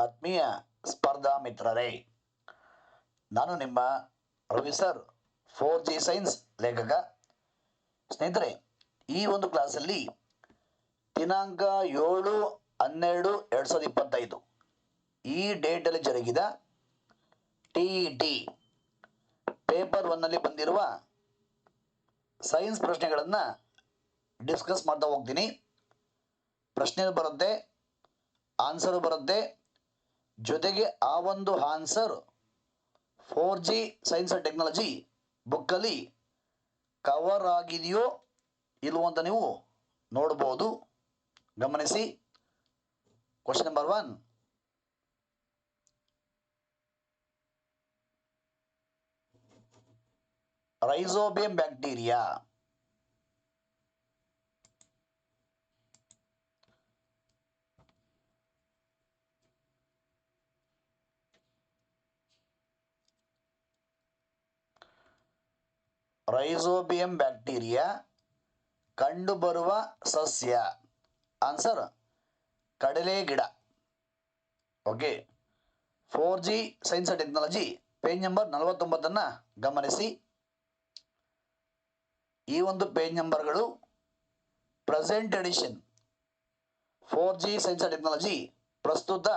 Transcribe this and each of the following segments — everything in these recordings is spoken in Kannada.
ಆತ್ಮೀಯ ಸ್ಪರ್ಧಾ ಮಿತ್ರರೇ, ನಾನು ನಿಮ್ಮ ರವಿ ಫೋರ್ ಜಿ ಸೈನ್ಸ್ ಲೇಖಕ. ಸ್ನೇಹಿತರೆ, ಈ ಒಂದು ಕ್ಲಾಸಲ್ಲಿ ದಿನಾಂಕ ಏಳು ಹನ್ನೆರಡು ಎರಡು ಸಾವಿರದ ಇಪ್ಪತ್ತೈದು ಈ ಡೇಟಲ್ಲಿ ಜರುಗಿದ ಟಿ ಟಿ ಪೇಪರ್ ಒನ್ನಲ್ಲಿ ಬಂದಿರುವ ಸೈನ್ಸ್ ಪ್ರಶ್ನೆಗಳನ್ನು ಡಿಸ್ಕಸ್ ಮಾಡ್ತಾ ಹೋಗ್ತೀನಿ. ಪ್ರಶ್ನೆ ಬರುತ್ತೆ, ಆನ್ಸರು ಬರುತ್ತೆ ಜೊತೆಗೆ ಆ ಒಂದು answer four G science and technology ಬುಕ್ಕಲ್ಲಿ ಕವರ್ ಆಗಿದೆಯೋ ಇಲ್ವೋ ಅಂತ ನೀವು ನೋಡ್ಬೋದು. ಗಮನಿಸಿ. Question number one rhizobium bacteria rhizobium bacteria ಕಂಡುಬರುವ ಸಸ್ಯ. ಆನ್ಸರ್ ಕಡಲೆ ಗಿಡ. Okay four G science and technology page number ನಲವತ್ತೊಂಬತ್ತನ್ನು ಗಮನಿಸಿ. ಈ ಒಂದು page ನಂಬರ್ಗಳು present edition four G science and technology ಪ್ರಸ್ತುತ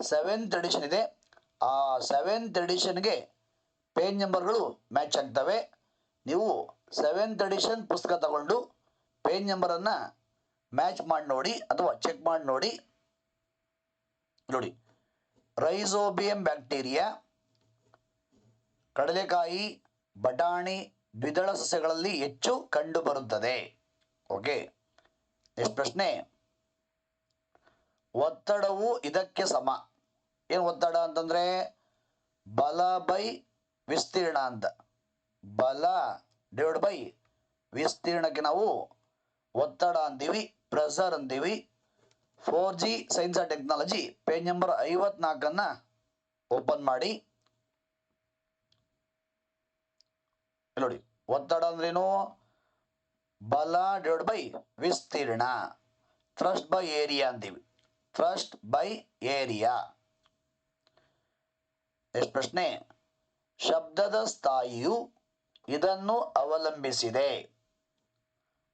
ಸೆವೆಂತ್ ಎಡಿಷನ್ ಇದೆ. ಆ ಸೆವೆಂತ್ ಎಡಿಷನ್ಗೆ ಪೇಜ್ ನಂಬರ್ಗಳು ಮ್ಯಾಚ್ ಆಗ್ತವೆ. ನೀವು ಸೆವೆಂತ್ ಎಡಿಷನ್ ಪುಸ್ತಕ ತಗೊಂಡು ಪೇಜ್ ನಂಬರನ್ನು ಮ್ಯಾಚ್ ಮಾಡಿ ನೋಡಿ ಅಥವಾ ಚೆಕ್ ಮಾಡಿ ನೋಡಿ. ನೋಡಿ. ರೈಸೋಬಿಯಂ ಬ್ಯಾಕ್ಟೀರಿಯಾ ಕಡಲೆಕಾಯಿ, ಬಟಾಣಿ, ದ್ವಿದಳ ಸಸ್ಯಗಳಲ್ಲಿ ಹೆಚ್ಚು ಕಂಡುಬರುತ್ತದೆ ಓಕೆ. ನೆಕ್ಸ್ಟ್ ಪ್ರಶ್ನೆ? ಒತ್ತಡವು ಇದಕ್ಕೆ ಸಮ. ಏನು ಒತ್ತಡ ಅಂತಂದರೆ ಬಲ ಬೈ ವಿಸ್ತೀರ್ಣ ಅಂತ. ಬಲ ಡಿವೈಡ್ ಬೈ, ವಿಸ್ತೀರ್ಣಕ್ಕೆ ನಾವು ಒತ್ತಡ ಅಂತೀವಿ ಪ್ರೆಸರ್ ಅಂತೀವಿ four G science and technology page number ಐವತ್ನಾಲ್ಕನ್ನ open ಮಾಡಿ. ನೋಡಿ, ಒತ್ತಡ ಅಂದ್ರೇನು? ಬಲ ಡಿವೈಡ್ ಬೈ ವಿಸ್ತೀರ್ಣ. ಥ್ರಸ್ಟ್ ಬೈ ಏರಿಯಾ ಅಂತೀವಿ ಥ್ರಸ್ಟ್ ಬೈ ಏರಿಯಾ ನೆಕ್ಸ್ಟ್ ಪ್ರಶ್ನೆ, ಶಬ್ದದ ಸ್ಥಾಯಿಯು ಇದನ್ನು ಅವಲಂಬಿಸಿದೆ.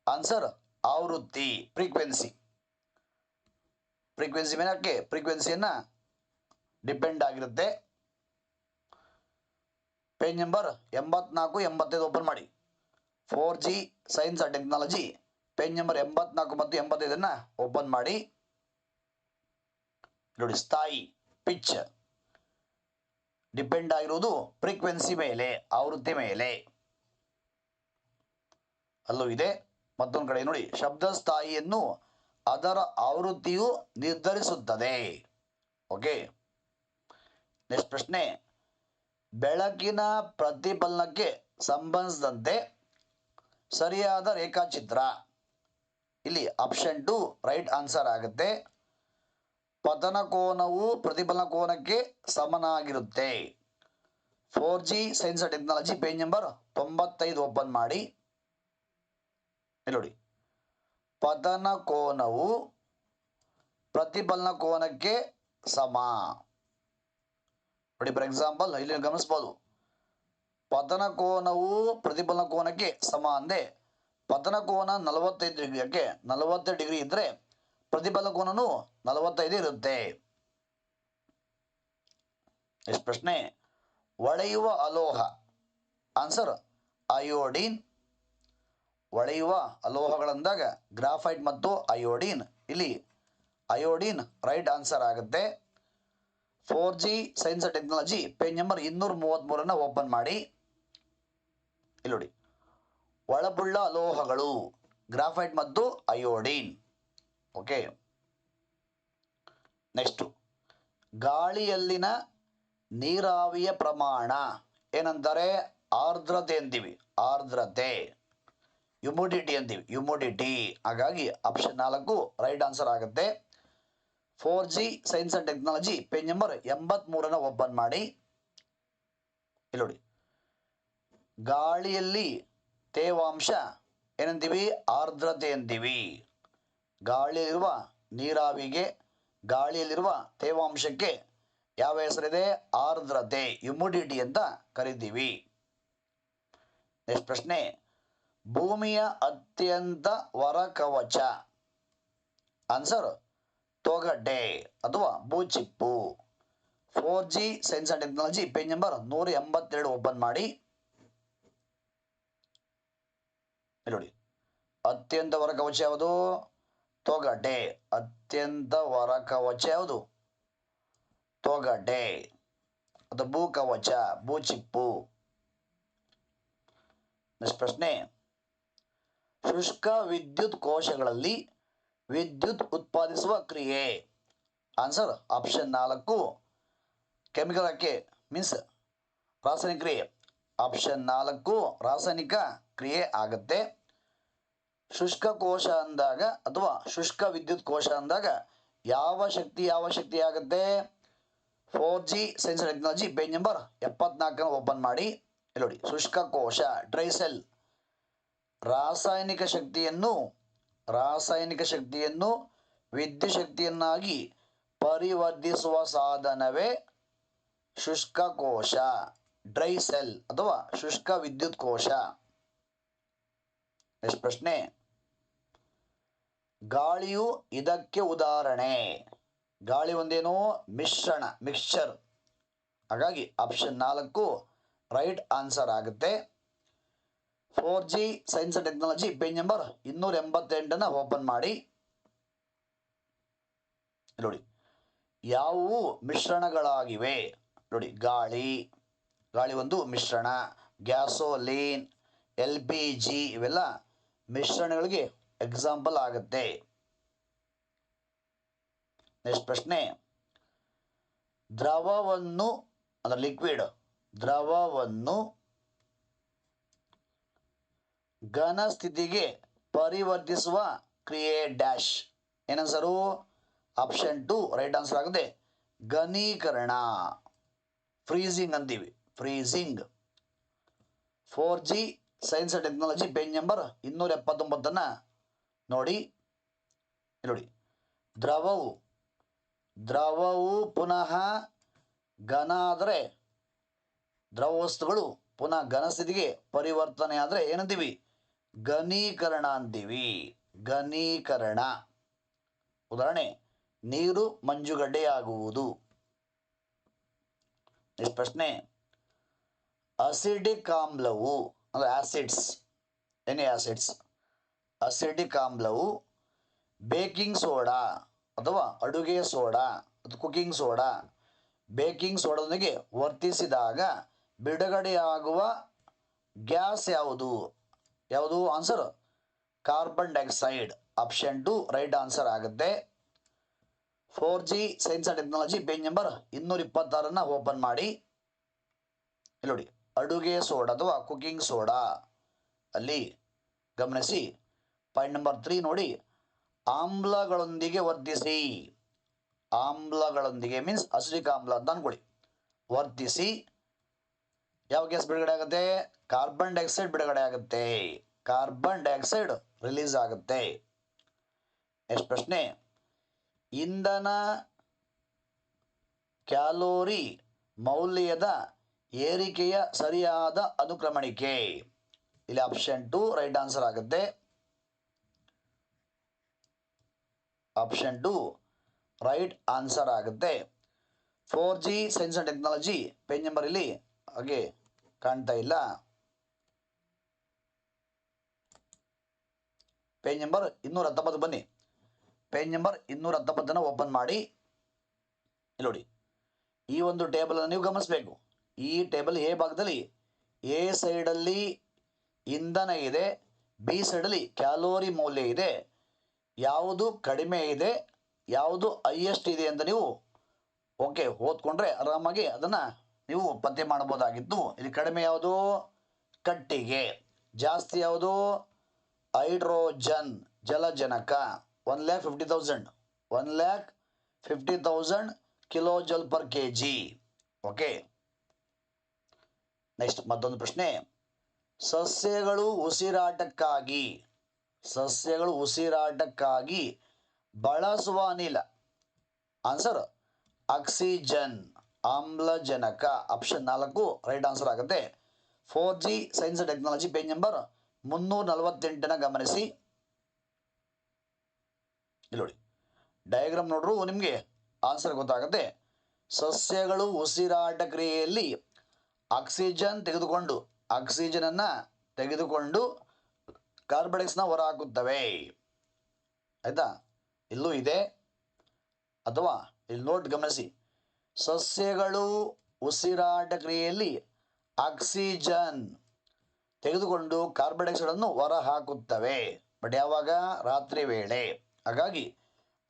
ಆನ್ಸರ್ ಆವೃತ್ತಿ ಫ್ರೀಕ್ವೆನ್ಸಿ ಫ್ರೀಕ್ವೆನ್ಸಿ ಮೇಲಕ್ಕೆ ಫ್ರೀಕ್ವೆನ್ಸಿಯನ್ನು ಡಿಪೆಂಡ್ ಆಗಿರುತ್ತೆ. ಪೇಜ್ ನಂಬರ್ ಎಂಬತ್ನಾಲ್ಕು, ಎಂಬತ್ತೈದು ಓಪನ್ ಮಾಡಿ. Four G science and technology page number ಎಂಬತ್ನಾಲ್ಕು ಮತ್ತು ಎಂಬತ್ತೈದನ್ನು ಓಪನ್ ಮಾಡಿ. ನೋಡಿ, ಸ್ಥಾಯಿ ಪಿಚ್ ಡಿಪೆಂಡ್ ಆಗಿರುವುದು ಫ್ರೀಕ್ವೆನ್ಸಿ ಮೇಲೆ, ಆವೃತ್ತಿ ಮೇಲೆ. ಅಲ್ಲೂ ಇದೆ. ಮತ್ತೊಂದು ಕಡೆ ನೋಡಿ, ಶಬ್ದ ಸ್ಥಾಯಿಯನ್ನು ಅದರ ಆವೃತ್ತಿಯು ನಿರ್ಧರಿಸುತ್ತದೆ. ಓಕೆ. ನೆಕ್ಸ್ಟ್ ಪ್ರಶ್ನೆ. ಬೆಳಕಿನ ಪ್ರತಿಫಲನಕ್ಕೆ ಸಂಬಂಧಿಸಿದಂತೆ ಸರಿಯಾದ ರೇಖಾಚಿತ್ರ. ಇಲ್ಲಿ ಆಪ್ಷನ್ ಟು ರೈಟ್ ಆನ್ಸರ್ ಆಗುತ್ತೆ. ಪತನ ಕೋನವು ಪ್ರತಿಫಲನ ಕೋನಕ್ಕೆ ಸಮನಾಗಿರುತ್ತೆ. Four G science technology page number ತೊಂಬತ್ತೈದು ಓಪನ್ ಮಾಡಿ. ನೋಡಿ. ಪತನ ಕೋನವು ಪ್ರತಿಫಲನ ಕೋನಕ್ಕೆ ಸಮ. ನೋಡಿ ಫಾರ್ ಎಕ್ಸಾಂಪಲ್ ಇಲ್ಲಿ ಗಮನಿಸ್ಬೋದು. ಪತನ ಕೋನವು ಪ್ರತಿಫಲನ ಕೋನಕ್ಕೆ ಸಮ ಅಂದೆ ಪತನ ಕೋನ ನಲವತ್ತೈದು ಡಿಗ್ರಿಯಕ್ಕೆ ನಲವತ್ತು ಡಿಗ್ರಿ ಇದ್ದರೆ ಪ್ರತಿಫಲನ ಕೋನನು ನಲವತ್ತೈದು ಇರುತ್ತೆ. ಎಷ್ಟು ಪ್ರಶ್ನೆ. ಒಳೆಯುವ ಅಲೋಹ. ಆನ್ಸರ್ ಅಯೋಡಿನ್ ಒಳೆಯುವ ಅಲೋಹಗಳಂದಾಗ ಗ್ರಾಫೈಟ್ ಮತ್ತು ಅಯೋಡೀನ್. ಇಲ್ಲಿ ಅಯೋಡೀನ್ ರೈಟ್ ಆನ್ಸರ್ ಆಗುತ್ತೆ. Four G science and technology page number ಇನ್ನೂರ ಮೂವತ್ತ್ಮೂರನ್ನು ಓಪನ್ ಮಾಡಿ. ಇಲ್ಲಿ ನೋಡಿ. ಒಳಬುಳ್ಳ ಅಲೋಹಗಳು, ಗ್ರಾಫೈಟ್ ಮತ್ತು ಅಯೋಡೀನ್. ಓಕೆ. ನೆಕ್ಸ್ಟು ಗಾಳಿಯಲ್ಲಿನ ನೀರಾವಿಯ ಪ್ರಮಾಣ. ಏನಂತಾರೆ? ಆರ್ದ್ರತೆ ಅಂತೀವಿ. ಆರ್ದ್ರತೆ. ಹ್ಯುಮಿಡಿಟಿ ಅಂತೀವಿ. ಹ್ಯುಮಿಡಿಟಿ ಹಾಗಾಗಿ ಆಪ್ಷನ್ ನಾಲ್ಕು ರೈಟ್ ಆನ್ಸರ್ ಆಗುತ್ತೆ. Four G science and technology page number ಎಂಬತ್ತ್ಮೂರನ್ನು open ಮಾಡಿ. ನೋಡಿ. ಗಾಳಿಯಲ್ಲಿ ತೇವಾಂಶ ಏನಂತೀವಿ? ಆರ್ದ್ರತೆ ಅಂತೀವಿ. ಗಾಳಿಯಲ್ಲಿರುವ ನೀರಾವಿಗೆ, ಗಾಳಿಯಲ್ಲಿರುವ ತೇವಾಂಶಕ್ಕೆ ಯಾವ ಹೆಸರಿದೆ? ಆರ್ದ್ರತೆ ಹ್ಯುಮಿಡಿಟಿ ಅಂತ ಕರಿತೀವಿ. ನೆಕ್ಸ್ಟ್ ಪ್ರಶ್ನೆ. ಭೂಮಿಯ ಅತ್ಯಂತ ಹೊರಕವಚ ಆನ್ಸರ್ ತೊಗಟೆ ಅಥವಾ ಭೂಚಿಪ್ಪು. Four G science and technology page number ನೂರ ಎಂಬತ್ತೆರಡು ಓಪನ್ ಮಾಡಿ. ನೋಡಿ. ಅತ್ಯಂತ ಹೊರ ಕವಚ ಯಾವುದು? ತೊಗಟೆ. ಅತ್ಯಂತ ಹೊರ ಕವಚ ಯಾವುದು? ತೊಗಟೆ. ಅದು ಭೂ ಕವಚ ಭೂಚಿಪ್ಪು. ನೆಕ್ಸ್ಟ್ ಪ್ರಶ್ನೆ. ಶುಷ್ಕ ವಿದ್ಯುತ್ ಕೋಶಗಳಲ್ಲಿ ವಿದ್ಯುತ್ ಉತ್ಪಾದಿಸುವ ಕ್ರಿಯೆ. ಆನ್ಸರ್ ಆಪ್ಷನ್ ನಾಲ್ಕು. ಕೆಮಿಕಲ್ ಹಾಕಿ ಮೀನ್ಸ್ ರಾಸಾಯನಿಕ ಕ್ರಿಯೆ. ಆಪ್ಷನ್ ನಾಲ್ಕು, ರಾಸಾಯನಿಕ ಕ್ರಿಯೆ ಆಗುತ್ತೆ. ಶುಷ್ಕ ಕೋಶ ಅಂದಾಗ ಅಥವಾ ಶುಷ್ಕ ವಿದ್ಯುತ್ ಕೋಶ ಅಂದಾಗ ಯಾವ ಶಕ್ತಿ ಯಾವ ಶಕ್ತಿ ಆಗುತ್ತೆ? Four G science technology page number ಎಪ್ಪತ್ನಾಲ್ಕನ್ನು open ಮಾಡಿ. ನೋಡಿ, ಶುಷ್ಕ ಕೋಶ ಡ್ರೈ ಸೆಲ್ ರಾಸಾಯನಿಕ ಶಕ್ತಿಯನ್ನು ರಾಸಾಯನಿಕ ಶಕ್ತಿಯನ್ನು ವಿದ್ಯುತ್ ಶಕ್ತಿಯನ್ನಾಗಿ ಪರಿವರ್ತಿಸುವ ಸಾಧನವೇ ಶುಷ್ಕ ಕೋಶ ಡ್ರೈ ಸೆಲ್ ಅಥವಾ ಶುಷ್ಕ ವಿದ್ಯುತ್ ಕೋಶ. ನೆಕ್ಸ್ಟ್ ಪ್ರಶ್ನೆ. ಗಾಳಿಯು ಇದಕ್ಕೆ ಉದಾಹರಣೆ. ಗಾಳಿ ಒಂದೇನು ಮಿಶ್ರಣ ಮಿಕ್ಸ್ಚರ್ ಹಾಗಾಗಿ ಆಪ್ಷನ್ ನಾಲ್ಕು ರೈಟ್ ಆನ್ಸರ್ ಆಗುತ್ತೆ. Four G science and technology page number ಇನ್ನೂರ ಎಂಬತ್ತೆಂಟನ್ನು ಓಪನ್ ಮಾಡಿ. ನೋಡಿ, ಯಾವುವು ಮಿಶ್ರಣಗಳಾಗಿವೆ? ನೋಡಿ, ಗಾಳಿ ಗಾಳಿ ಒಂದು ಮಿಶ್ರಣ, ಗ್ಯಾಸೋಲೀನ್, ಎಲ್ ಪಿ ಜಿ ಇವೆಲ್ಲ ಮಿಶ್ರಣಗಳಿಗೆ ಎಕ್ಸಾಂಪಲ್ ಆಗುತ್ತೆ. ನೆಕ್ಸ್ಟ್ ಪ್ರಶ್ನೆ, ದ್ರವವನ್ನು, ಅಂದರೆ ಲಿಕ್ವಿಡ್ ದ್ರವವನ್ನು ಘನ ಸ್ಥಿತಿಗೆ ಪರಿವರ್ತಿಸುವ ಕ್ರಿಯೆ ಡ್ಯಾಶ್. ಏನನ್ಸರು? ಆಪ್ಷನ್ ಟು, ರೈಟ್ ಆನ್ಸರ್ ಆಗುತ್ತೆ. ಘನೀಕರಣ. ಫ್ರೀಸಿಂಗ್ ಅಂತೀವಿ. Freezing four G science and technology page number ಇನ್ನೂರ ಎಪ್ಪತ್ತೊಂಬತ್ತನ್ನು ನೋಡಿ ನೋಡಿ. ದ್ರವವು. ದ್ರವವು ಪುನಃ ಘನ ಆದರೆ ದ್ರವ ವಸ್ತುಗಳು ಪುನಃ ಘನ ಸ್ಥಿತಿಗೆ ಪರಿವರ್ತನೆ ಆದರೆ ಏನಂತೀವಿ? ಘನೀಕರಣ ಅಂತೀವಿ ಘನೀಕರಣ. ಉದಾಹರಣೆ, ನೀರು ಮಂಜುಗಡ್ಡೆಯಾಗುವುದು. ನೆಕ್ಸ್ಟ್ ಪ್ರಶ್ನೆ ಅಸಿಡಿಕ್ ಆಮ್ಲವು ಅಂದರೆ ಆಸಿಡ್ಸ್ ಎನಿ ಆಸಿಡ್ಸ್ ಅಸಿಡಿಕ್ ಆಮ್ಲವು ಬೇಕಿಂಗ್ ಸೋಡಾ ಅಥವಾ ಅಡುಗೆ ಸೋಡಾ ಅದು ಕುಕಿಂಗ್ ಸೋಡಾ ಬೇಕಿಂಗ್ ಸೋಡಾದೊಂದಿಗೆ ವರ್ತಿಸಿದಾಗ ಬಿಡುಗಡೆಯಾಗುವ ಗ್ಯಾಸ್ ಯಾವುದು? ಯಾವುದು? Answer carbon dioxide option two right answer ಆಗುತ್ತೆ. Four G science and technology page number ಇನ್ನೂರ ಇಪ್ಪತ್ತಾರನ್ನು ಓಪನ್ ಮಾಡಿ ನೋಡಿ, ಅಡುಗೆ ಸೋಡಾ ಅಥವಾ ಕುಕಿಂಗ್ ಸೋಡಾ. ಅಲ್ಲಿ ಗಮನಿಸಿ ಪಾಯಿಂಟ್ ನಂಬರ್ ತ್ರೀ ನೋಡಿ, ಆಮ್ಲಗಳೊಂದಿಗೆ ವರ್ಧಿಸಿ. ಆಮ್ಲಗಳೊಂದಿಗೆ ಮೀನ್ಸ್ ಅಸಿಡಿಕ್ ಆಮ್ಲ ಅಂತ ಅನ್ಕೊಳ್ಳಿ. ವರ್ತಿಸಿ ಯಾವ ಗ್ಯಾಸ್ ಬಿಡುಗಡೆ ಆಗುತ್ತೆ? ಕಾರ್ಬನ್ ಡೈಆಕ್ಸೈಡ್ ಬಿಡುಗಡೆ ಆಗುತ್ತೆ. ಕಾರ್ಬನ್ ಡೈಆಕ್ಸೈಡ್ ರಿಲೀಸ್ ಆಗುತ್ತೆ. ನೆಕ್ಸ್ಟ್ ಪ್ರಶ್ನೆ. ಇಂಧನ ಕ್ಯಾಲೋರಿ ಮೌಲ್ಯದ ಏರಿಕೆಯ ಸರಿಯಾದ ಅನುಕ್ರಮಣಿಕೆ. ಇಲ್ಲಿ ಆಪ್ಷನ್ ಟು ರೈಟ್ ಆನ್ಸರ್ ಆಗುತ್ತೆ. ಆಪ್ಷನ್ ಟು ರೈಟ್ ಆನ್ಸರ್ ಆಗುತ್ತೆ. Four G science and technology page number ಇಲ್ಲಿ ಹಾಗೆ ಕಾಣ್ತಾ ಇಲ್ಲ. ಪೇಜ್ ನಂಬರ್ ಇನ್ನೂರ ಹತ್ತೊಂಬತ್ತು ಬನ್ನಿ. ಪೇಜ್ ನಂಬರ್ ಇನ್ನೂರ ಹತ್ತೊಂಬತ್ತನ್ನು ಓಪನ್ ಮಾಡಿ. ನೋಡಿ. ಈ ಒಂದು ಟೇಬಲನ್ನು ನೀವು ಗಮನಿಸಬೇಕು. ಈ ಟೇಬಲ್ ಎ ಭಾಗದಲ್ಲಿ ಎ ಸೈಡಲ್ಲಿ ಇಂಧನ ಇದೆ, ಬಿ ಸೈಡಲ್ಲಿ ಕ್ಯಾಲೋರಿ ಮೌಲ್ಯ ಇದೆ, ಯಾವುದು ಕಡಿಮೆ ಇದೆ, ಯಾವುದು ಹೈಯೆಸ್ಟ್ ಇದೆ ಅಂತ ನೀವು ಓಕೆ ಓದ್ಕೊಂಡ್ರೆ ಆರಾಮಾಗಿ ಅದನ್ನು ನೀವು ಪತ್ತೆ ಮಾಡ್ಬೋದಾಗಿತ್ತು ಇಲ್ಲಿ ಕಡಿಮೆ ಯಾವುದು? ಕಟ್ಟಿಗೆ. ಜಾಸ್ತಿ ಯಾವುದು? Hydrogen ಜಲಜನಕ one lakh fifty thousand one lakh fifty thousand kilo per K G okay next ಮತ್ತೊಂದು ಪ್ರಶ್ನೆ. ಸಸ್ಯಗಳು ಉಸಿರಾಟಕ್ಕಾಗಿ ಸಸ್ಯಗಳು ಉಸಿರಾಟಕ್ಕಾಗಿ ಬಳಸುವ ಅನಿಲ. ಆನ್ಸರ್ ಆಕ್ಸಿಜನ್ ಆಮ್ಲಜನಕ. ಆಪ್ಷನ್ ನಾಲ್ಕು ರೈಟ್ ಆನ್ಸರ್ ಆಗುತ್ತೆ. Four G science technology page number ಮುನ್ನೂರ ನಲವತ್ತೆಂಟನ ಗಮನಿಸಿ. ಇಲ್ಲಿ ನೋಡಿ ಡಯಾಗ್ರಾಮ್ ನೋಡ್ರು, ನಿಮಗೆ ಆನ್ಸರ್ ಗೊತ್ತಾಗುತ್ತೆ. ಸಸ್ಯಗಳು ಉಸಿರಾಟ ಕ್ರಿಯೆಯಲ್ಲಿ ಆಕ್ಸಿಜನ್ ತೆಗೆದುಕೊಂಡು ಆಕ್ಸಿಜನ್ ಅನ್ನ ತೆಗೆದುಕೊಂಡು ಕಾರ್ಬನ್ ಡೈಆಕ್ಸೈಡ್ನ ಹೊರಹಾಕುತ್ತವೆ. ಆಯ್ತಾ? ಇಲ್ಲೂ ಇದೆ. ಅಥವಾ ಇಲ್ಲಿ ನೋಟ್ ಗಮನಿಸಿ. ಸಸ್ಯಗಳು ಉಸಿರಾಟ ಕ್ರಿಯೆಯಲ್ಲಿ ಆಕ್ಸಿಜನ್ ತೆಗೆದುಕೊಂಡು ಕಾರ್ಬನ್ ಡೈಆಕ್ಸೈಡ್ ಅನ್ನು ಹೊರ ಹಾಕುತ್ತವೆ ಬಟ್ ಯಾವಾಗ? ರಾತ್ರಿ ವೇಳೆ. ಹಾಗಾಗಿ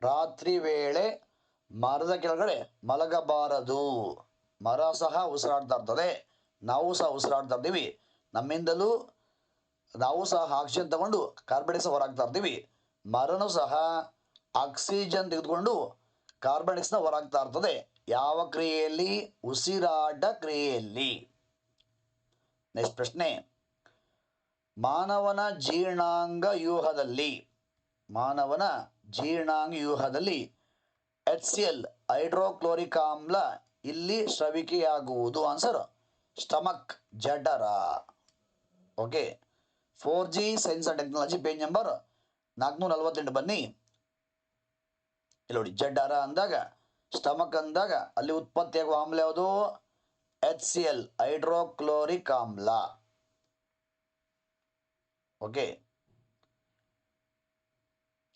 ರಾತ್ರಿ ವೇಳೆ ಮರದ ಕೆಳಗಡೆ ಮಲಗಬಾರದು. ಮರ ಸಹ ಉಸಿರಾಡ್ತಾ ಇರ್ತದೆ. ನಾವು ಸಹ ಉಸಿರಾಡ್ತಾ ಇರ್ತೀವಿ. ನಮ್ಮಿಂದಲೂ ನಾವು ಸಹ ಆಕ್ಸಿಜನ್ ತಗೊಂಡು ಕಾರ್ಬನ್ ಡೈಆಕ್ಸೈಡ್ ಹೊರಾಗ್ತಾ ಇರ್ತೀವಿ. ಮರನು ಸಹ ಆಕ್ಸಿಜನ್ ತೆಗೆದುಕೊಂಡು ಕಾರ್ಬನ್ ಡೈಆಕ್ಸೈಡ್ನ ಹೊರಾಗ್ತಾ ಇರ್ತದೆ. ಯಾವ ಕ್ರಿಯೆಯಲ್ಲಿ? ಉಸಿರಾಟ ಕ್ರಿಯೆಯಲ್ಲಿ. ನೆಕ್ಸ್ಟ್ ಪ್ರಶ್ನೆ. ಮಾನವನ ಜೀರ್ಣಾಂಗ ವ್ಯೂಹದಲ್ಲಿ, ಮಾನವನ ಜೀರ್ಣಾಂಗ ವ್ಯೂಹದಲ್ಲಿ ಎಚ್ ಸಿ ಎಲ್ ಹೈಡ್ರೋಕ್ಲೋರಿಕ್ ಆಮ್ಲ ಇಲ್ಲಿ ಸ್ರವಿಕೆಯಾಗುವುದು. ಆನ್ಸರ್ ಸ್ಟಮಕ್ ಜಠರ. Okay four G science and technology page number ನಾಲ್ಕುನೂರ ನಲವತ್ತೆಂಟು ಬನ್ನಿ. ಇಲ್ಲಿ ನೋಡಿ ಜಡರ ಅಂದಾಗ ಸ್ಟಮಕ್ ಅಂದಾಗ ಅಲ್ಲಿ ಉತ್ಪತ್ತಿಯಾಗುವ ಆಮ್ಲ ಯಾವುದು? ಎಚ್ ಸಿ ಎಲ್ ಹೈಡ್ರೋಕ್ಲೋರಿಕ್ ಆಮ್ಲ ಓಕೆ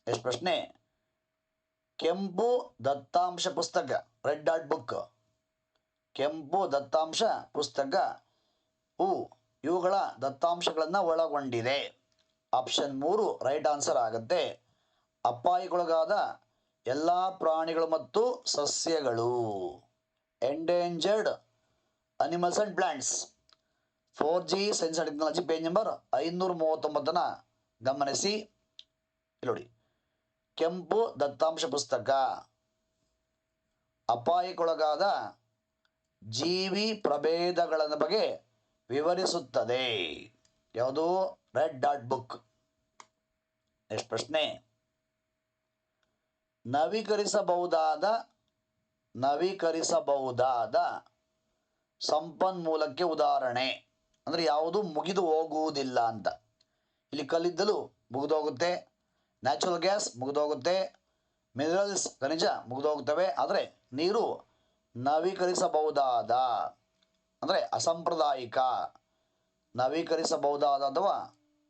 ಎಷ್ಟು ಪ್ರಶ್ನೆ. ಕೆಂಪು ದತ್ತಾಂಶ ಪುಸ್ತಕ ರೆಡ್ ಡಾಟ್ ಬುಕ್ ಕೆಂಪು ದತ್ತಾಂಶ ಪುಸ್ತಕ. ಹೂ ಇವುಗಳ ದತ್ತಾಂಶಗಳನ್ನು ಒಳಗೊಂಡಿದೆ. ಆಪ್ಷನ್ ಮೂರು ರೈಟ್ ಆನ್ಸರ್ ಆಗುತ್ತೆ. ಅಪಾಯಗೊಳಗಾದ ಎಲ್ಲ ಪ್ರಾಣಿಗಳು ಮತ್ತು ಸಸ್ಯಗಳು. Endangered animals and plants four G science and technology page number ಐನೂರ ಮೂವತ್ತೊಂಬತ್ತನ ಗಮನಿಸಿ ನೋಡಿ. ಕೆಂಪು ದತ್ತಾಂಶ ಪುಸ್ತಕ. ಅಪಾಯಕ್ಕೊಳಗಾದ ಜೀವಿ ಪ್ರಭೇದಗಳ ಬಗ್ಗೆ ವಿವರಿಸುತ್ತದೆ. ಯಾವುದು? ರೆಡ್ ಡಾಟ್ ಬುಕ್ ನೆಕ್ಸ್ಟ್ ಪ್ರಶ್ನೆ. ನವೀಕರಿಸಬಹುದಾದ ನವೀಕರಿಸಬಹುದಾದ ಸಂಪನ್ಮೂಲಕ್ಕೆ ಉದಾಹರಣೆ. ಅಂದರೆ ಯಾವುದು ಮುಗಿದು ಹೋಗುವುದಿಲ್ಲ ಅಂತ. ಇಲ್ಲಿ ಕಲ್ಲಿದ್ದಲು ಮುಗಿದೋಗುತ್ತೆ ನ್ಯಾಚುರಲ್ ಗ್ಯಾಸ್ ಮುಗಿದೋಗುತ್ತೆ ಮಿನರಲ್ಸ್ ಖನಿಜ ಮುಗಿದೋಗ್ತವೆ, ಆದರೆ ನೀರು ನವೀಕರಿಸಬಹುದಾದ, ಅಂದರೆ ಅಸಾಂಪ್ರದಾಯಿಕ, ನವೀಕರಿಸಬಹುದಾದ ಅಥವಾ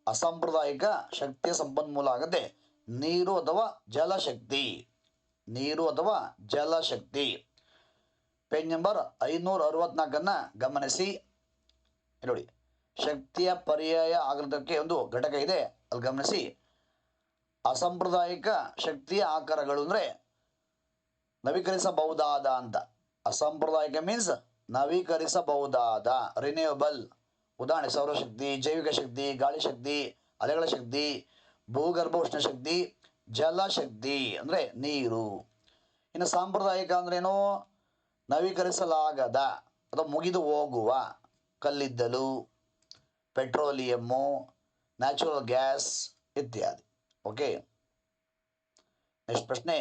ಅಸಾಂಪ್ರದಾಯಿಕ ಶಕ್ತಿಯ ಸಂಪನ್ಮೂಲ ಆಗುತ್ತೆ ನೀರು ಅಥವಾ ಜಲಶಕ್ತಿ, ನೀರು ಅಥವಾ ಜಲಶಕ್ತಿ. ಪೇಜ್ ನಂಬರ್ ಐನೂರ ಅರವತ್ನಾಲ್ಕನ್ನು ಗಮನಿಸಿ. ನೋಡಿ, ಶಕ್ತಿಯ ಪರ್ಯಾಯ ಆಗ್ರದಕ್ಕೆ ಒಂದು ಘಟಕ ಇದೆ. ಅಲ್ಲಿ ಗಮನಿಸಿ, ಅಸಾಂಪ್ರದಾಯಿಕ ಶಕ್ತಿಯ ಆಕಾರಗಳು ಅಂದರೆ ನವೀಕರಿಸಬಹುದಾದ ಅಂತ. ಅಸಾಂಪ್ರದಾಯಿಕ ಮೀನ್ಸ್ ನವೀಕರಿಸಬಹುದಾದ ರಿನ್ಯೂಯಬಲ್ ಉದಾಹರಣೆ, ಸೌರಶಕ್ತಿ, ಜೈವಿಕ ಶಕ್ತಿ, ಗಾಳಿ ಶಕ್ತಿ, ಅಲೆಗಳ ಶಕ್ತಿ, ಭೂಗರ್ಭ ಉಷ್ಣ ಶಕ್ತಿ ಜಲಶಕ್ತಿ ಅಂದರೆ ನೀರು. ಇನ್ನು ಸಾಂಪ್ರದಾಯಿಕ ಅಂದ್ರೇನು ನವೀಕರಿಸಲಾಗದ ಅಥವಾ ಮುಗಿದು ಹೋಗುವ ಕಲ್ಲಿದ್ದಲು, ಪೆಟ್ರೋಲಿಯಮ್ಮು, ನ್ಯಾಚುರಲ್ ಗ್ಯಾಸ್ ಇತ್ಯಾದಿ. ಓಕೆ? ನೆಕ್ಸ್ಟ್ ಪ್ರಶ್ನೆ.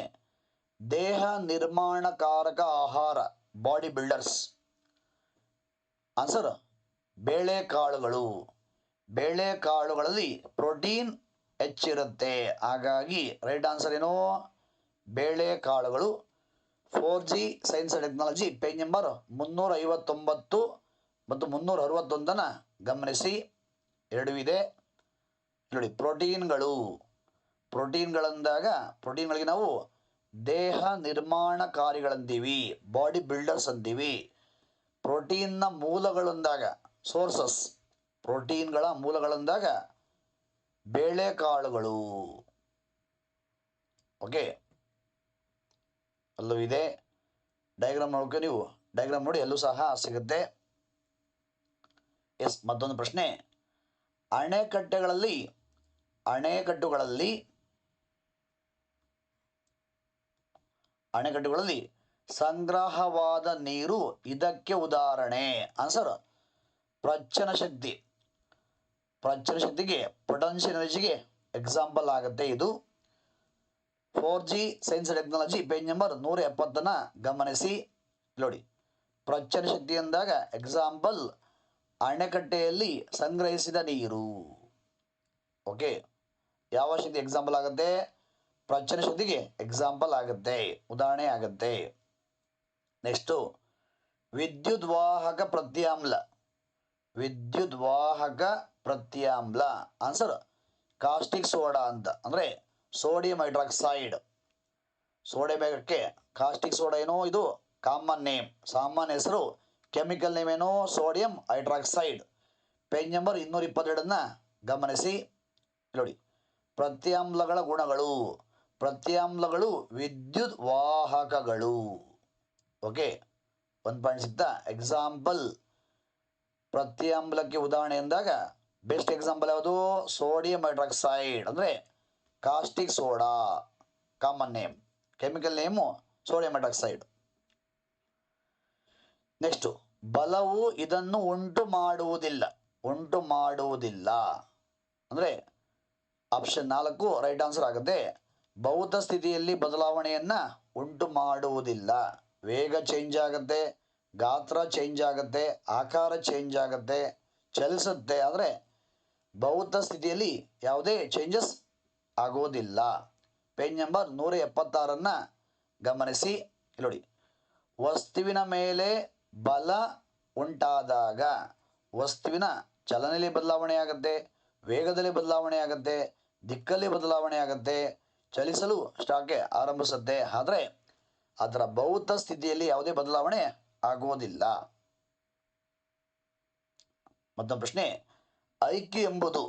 ದೇಹ ನಿರ್ಮಾಣಕಾರಕ ಆಹಾರ, ಬಾಡಿ ಬಿಲ್ಡರ್ಸ್. ಆನ್ಸರ್, ಬೇಳೆಕಾಳುಗಳು. ಬೇಳೆಕಾಳುಗಳಲ್ಲಿ ಪ್ರೋಟೀನ್ ಹೆಚ್ಚಿರುತ್ತೆ. ಹಾಗಾಗಿ ರೈಟ್ ಆನ್ಸರ್ ಏನು? ಬೇಳೆಕಾಳುಗಳು. Four G science and technology, page number ಮುನ್ನೂರ ಐವತ್ತೊಂಬತ್ತು ಮತ್ತು ಮುನ್ನೂರ ಅರವತ್ತೊಂದನ ಗಮನಿಸಿ. ಎರಡು ಇದೆ ನೋಡಿ, ಪ್ರೋಟೀನ್ಗಳು. ಪ್ರೋಟೀನ್ಗಳಂದಾಗ, ಪ್ರೋಟೀನ್ಗಳಿಗೆ ನಾವು ದೇಹ ನಿರ್ಮಾಣಕಾರಿಗಳಂತೀವಿ ಬಾಡಿ ಬಿಲ್ಡರ್ಸ್ ಅಂತೀವಿ. ಪ್ರೋಟೀನ್ನ ಮೂಲಗಳಂದಾಗ, ಸೋರ್ಸಸ್, ಪ್ರೋಟೀನ್ಗಳ ಮೂಲಗಳಂದಾಗ ಬೇಳೆಕಾಳುಗಳು. ಓಕೆ? ಅಲ್ಲೂ ಇದೆ ಡಯಾಗ್ರಾಮ್ ನೋಡ್ಕೊ ನೀವು. ಡಯಾಗ್ರಾಮ್ ನೋಡಿ ಎಲ್ಲೂ ಸಹ ಸಿಗುತ್ತೆ. ಎಸ್, ಮತ್ತೊಂದು ಪ್ರಶ್ನೆ. ಅಣೆಕಟ್ಟೆಗಳಲ್ಲಿ ಅಣೆಕಟ್ಟುಗಳಲ್ಲಿ ಅಣೆಕಟ್ಟುಗಳಲ್ಲಿ ಸಂಗ್ರಹವಾದ ನೀರು ಇದಕ್ಕೆ ಉದಾಹರಣೆ. ಆನ್ಸರ್ ಪ್ರಚನ ಶಕ್ತಿ. ಪ್ರಚನ ಶಕ್ತಿಗೆ ಪೊಟೆನ್ಷಿಯಲ್ ಎನರ್ಜಿಗೆ ಎಕ್ಸಾಂಪಲ್ ಆಗುತ್ತೆ ಇದು. Four G science technology page number ನೂರ ಎಪ್ಪತ್ತನ್ನ ಗಮನಿಸಿ. ನೋಡಿ ಪ್ರಚನ ಶಕ್ತಿ ಅಂದಾಗ ಎಕ್ಸಾಂಪಲ್ ಅಣೆಕಟ್ಟೆಯಲ್ಲಿ ಸಂಗ್ರಹಿಸಿದ ನೀರು. ಓಕೆ ಯಾವ ಶಕ್ತಿ ಎಕ್ಸಾಂಪಲ್ ಆಗುತ್ತೆ? ಪ್ರಚನ ಶಕ್ತಿಗೆ ಎಕ್ಸಾಂಪಲ್ ಆಗುತ್ತೆ. ಉದಾಹರಣೆ ಆಗುತ್ತೆ. ನೆಕ್ಸ್ಟು ವಿದ್ಯುದ್ವಾಹಕ ಪ್ರತ್ಯಾಮ್ಲ. ವಿದ್ಯುದ್ವಾಹಕ ಪ್ರತ್ಯಾಮ್ಲ. ಆನ್ಸರ್ ಕಾಸ್ಟಿಕ್ ಸೋಡಾ ಅಂತ. ಅಂದರೆ sodium hydroxide sodium caustic soda ಏನೋ ಇದು? ಕಾಮನ್ ನೇಮ್ ಸಾಮಾನ್ಯ ಹೆಸರು ಕೆಮಿಕಲ್ ನೇಮ್ ಏನೋ ಸೋಡಿಯಂ ಹೈಡ್ರಾಕ್ಸೈಡ್. ಪೇಜ್ ನಂಬರ್ ಇನ್ನೂರ ಇಪ್ಪತ್ತೆರಡನ್ನ ಗಮನಿಸಿ. ನೋಡಿ, ಪ್ರತ್ಯಾಮ್ಲಗಳ ಗುಣಗಳು. ಪ್ರತ್ಯಾಮ್ಲಗಳು ವಿದ್ಯುತ್ ವಾಹಕಗಳು. ಓಕೆ, ಒಂದು ಪಾಯಿಂಟ್ ಸಿಗ್ತಾ. ಎಕ್ಸಾಂಪಲ್ ಪ್ರತ್ಯಾಮ್ಲಕ್ಕೆ ಉದಾಹರಣೆ ಎಂದಾಗ ಬೆಸ್ಟ್ ಎಕ್ಸಾಂಪಲ್ ಯಾವುದು? Sodium hydroxide. ಅಂದರೆ caustic soda common name chemical name sodium hydroxide. Next ಬಲವು ಇದನ್ನು ಉಂಟು ಮಾಡುವುದಿಲ್ಲ. ಉಂಟು ಮಾಡುವುದಿಲ್ಲ. ಅಂದರೆ ಆಪ್ಷನ್ ನಾಲ್ಕು ರೈಟ್ ಆನ್ಸರ್ ಆಗುತ್ತೆ. ಭೌತ ಸ್ಥಿತಿಯಲ್ಲಿ ಬದಲಾವಣೆಯನ್ನು ಉಂಟು ಮಾಡುವುದಿಲ್ಲ. ವೇಗ ಚೇಂಜ್ ಆಗುತ್ತೆ, ಗಾತ್ರ ಚೇಂಜ್ ಆಗುತ್ತೆ, ಆಕಾರ ಚೇಂಜ್ ಆಗುತ್ತೆ, ಚಲಿಸುತ್ತೆ. ಆದರೆ ಭೌತ ಸ್ಥಿತಿಯಲ್ಲಿ ಯಾವುದೇ ಚೇಂಜಸ್ ಆಗೋದಿಲ್ಲ ಪೇಜ್ ನಂಬರ್ ನೂರ ಎಪ್ಪತ್ತಾರನ್ನು ಗಮನಿಸಿ. ನೋಡಿ. ವಸ್ತುವಿನ ಮೇಲೆ ಬಲ ಉಂಟಾದಾಗ ವಸ್ತುವಿನ ಚಲನೆಯಲ್ಲಿ ಬದಲಾವಣೆ ಆಗುತ್ತೆ ವೇಗದಲ್ಲಿ ಬದಲಾವಣೆ ಆಗುತ್ತೆ ದಿಕ್ಕಲ್ಲಿ ಬದಲಾವಣೆ ಆಗುತ್ತೆ ಚಲಿಸಲು ಸ್ಟಾಕೆ ಆರಂಭಿಸುತ್ತೆ. ಆದರೆ ಅದರ ಭೌತ ಸ್ಥಿತಿಯಲ್ಲಿ ಯಾವುದೇ ಬದಲಾವಣೆ ಆಗುವುದಿಲ್ಲ. ಮತ್ತೊಂದು ಪ್ರಶ್ನೆ ಐ ಕ್ಯೂ ಎಂಬುದು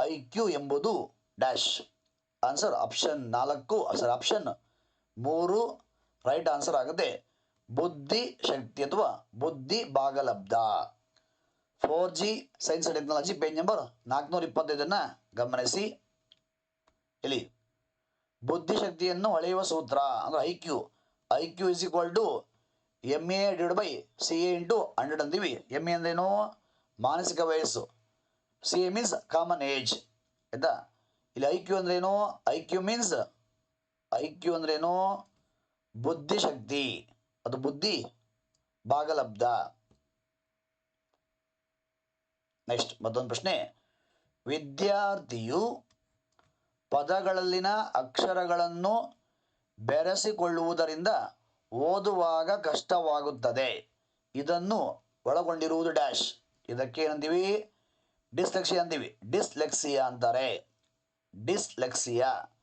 ಐ ಕ್ಯೂ ಎಂಬುದು ಡ್ಯಾಶ್. ಆನ್ಸರ್ ಆಪ್ಷನ್ ನಾಲ್ಕು, ಸರ್, ಆಪ್ಷನ್ ಮೂರು, ರೈಟ್ ಆನ್ಸರ್ ಆಗುತ್ತೆ ಬುದ್ಧಿ ಶಕ್ತಿ ಅಥವಾ ಬುದ್ಧಿ ಭಾಗಲಬ್ಧ. Four G science and technology page number ನಾಲ್ಕುನೂರ ಇಪ್ಪತ್ತೈದನ್ನ ಗಮನಿಸಿ. ಇಲ್ಲಿ ಬುದ್ಧಿಶಕ್ತಿಯನ್ನು ಅಳೆಯುವ ಸೂತ್ರ, ಅಂದ್ರೆ I Q I Q is equal to M A divide by C A into hundred ಅಂತೀವಿ. ಎಂ ಎ ಅಂದ್ರೇನು? ಮಾನಸಿಕ ವಯಸ್ಸು. C A means common age ಆಯ್ತಾ? ಇಲ್ಲಿ ಐ ಕ್ಯೂ ಅಂದ್ರೇನು? I Q means I Q ಅಂದ್ರೇನು? ಬುದ್ಧಿಶಕ್ತಿ ಅದು ಬುದ್ಧಿ. ಭಾಗಲಬ್ಧ ನೆಕ್ಸ್ಟ್ ಮತ್ತೊಂದು ಪ್ರಶ್ನೆ. ವಿದ್ಯಾರ್ಥಿಯು ಪದಗಳಲ್ಲಿನ ಅಕ್ಷರಗಳನ್ನು ಬೆರೆಸಿಕೊಳ್ಳುವುದರಿಂದ ಓದುವಾಗ ಕಷ್ಟವಾಗುತ್ತದೆ. ಇದನ್ನು ಒಳಗೊಂಡಿರುವುದು ಡ್ಯಾಶ್. ಇದಕ್ಕೆ ಏನಂತೀವಿ ಡಿಸ್ಲೆಕ್ಸಿಯಾ ಅಂತೀವಿ. ಡಿಸ್ಲೆಕ್ಸಿಯಾ ಅಂತಾರೆ. Dyslexia.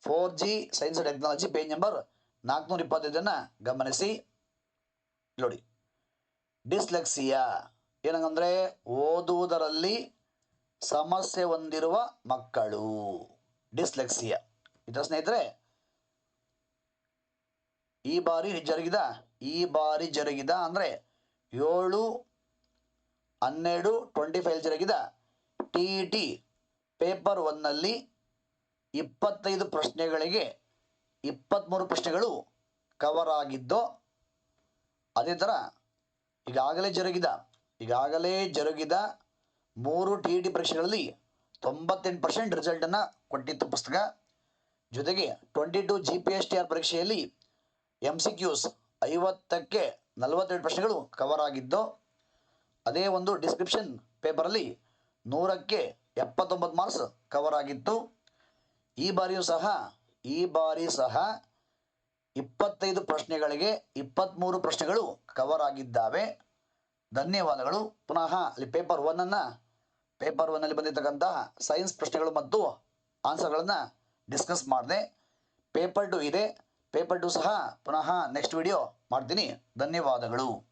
Four G, science technology, page number ನಾಲ್ಕುನೂರ ಇಪ್ಪತ್ತೈದನ್ನ ಗಮನಿಸಿ. ನೋಡಿ, ಡಿಸ್ಲೆಕ್ಸಿಯಾ ಏನಂಗಂದ್ರೆ ಓದುವುದರಲ್ಲಿ ಸಮಸ್ಯೆ ಹೊಂದಿರುವ ಮಕ್ಕಳು. ಡಿಸ್ಲೆಕ್ಸಿಯಾ. ಇದರ ಸ್ನೇಹಿತರೆ, ಈ ಬಾರಿ ಜರುಗಿದ, ಈ ಬಾರಿ ಜರುಗಿದ ಅಂದ್ರೆ ಏಳು, ಹನ್ನೆರಡು, ಟ್ವೆಂಟಿ ಫೈವ್ ಜರುಗಿದ ಟಿ ಇ ಟಿ ಪೇಪರ್ ಇಪ್ಪತ್ತೈದು ಪ್ರಶ್ನೆಗಳಿಗೆ ಇಪ್ಪತ್ತ್ಮೂರು ಪ್ರಶ್ನೆಗಳು ಕವರ್ ಆಗಿದ್ದು, ಅದೇ ಥರ ಈಗಾಗಲೇ ಜರುಗಿದ ಈಗಾಗಲೇ ಜರುಗಿದ ಮೂರು ಟಿ ಇ ಟಿ ಪರೀಕ್ಷೆಗಳಲ್ಲಿ ತೊಂಬತ್ತೆಂಟು ಪರ್ಸೆಂಟ್ ರಿಸಲ್ಟನ್ನು ಕೊಟ್ಟಿತ್ತು ಪುಸ್ತಕ. ಜೊತೆಗೆ twenty two G P S T R ಪರೀಕ್ಷೆಯಲ್ಲಿ ಎಂ ಸಿ ಕ್ಯೂಸ್ ಐವತ್ತಕ್ಕೆ ನಲವತ್ತೆರಡು ಪ್ರಶ್ನೆಗಳು ಕವರ್ ಆಗಿದ್ದು, ಅದೇ ಒಂದು ಡಿಸ್ಕ್ರಿಪ್ಷನ್ ಪೇಪರಲ್ಲಿ ನೂರಕ್ಕೆ ಎಪ್ಪತ್ತೊಂಬತ್ತು ಮಾರ್ಕ್ಸ್ ಕವರ್ ಆಗಿತ್ತು. ಈ ಬಾರಿಯೂ ಸಹ ಈ ಬಾರಿ ಸಹ ಇಪ್ಪತ್ತೈದು ಪ್ರಶ್ನೆಗಳಿಗೆ ಇಪ್ಪತ್ತ್ಮೂರು ಪ್ರಶ್ನೆಗಳು ಕವರ್ ಆಗಿದ್ದಾವೆ. ಧನ್ಯವಾದಗಳು. ಪುನಃ ಅಲ್ಲಿ ಪೇಪರ್ ಒನ್ನನ್ನು ಪೇಪರ್ ಒನ್ನಲ್ಲಿ ಬಂದಿರತಕ್ಕಂತಹ ಸೈನ್ಸ್ ಪ್ರಶ್ನೆಗಳು ಮತ್ತು ಆನ್ಸರ್ಗಳನ್ನು ಡಿಸ್ಕಸ್ ಮಾಡಿದೆ. ಪೇಪರ್ ಟು ಇದೆ. ಪೇಪರ್ ಟು ಸಹ ಪುನಃ ನೆಕ್ಸ್ಟ್ ವಿಡಿಯೋ ಮಾಡ್ತೀನಿ. ಧನ್ಯವಾದಗಳು.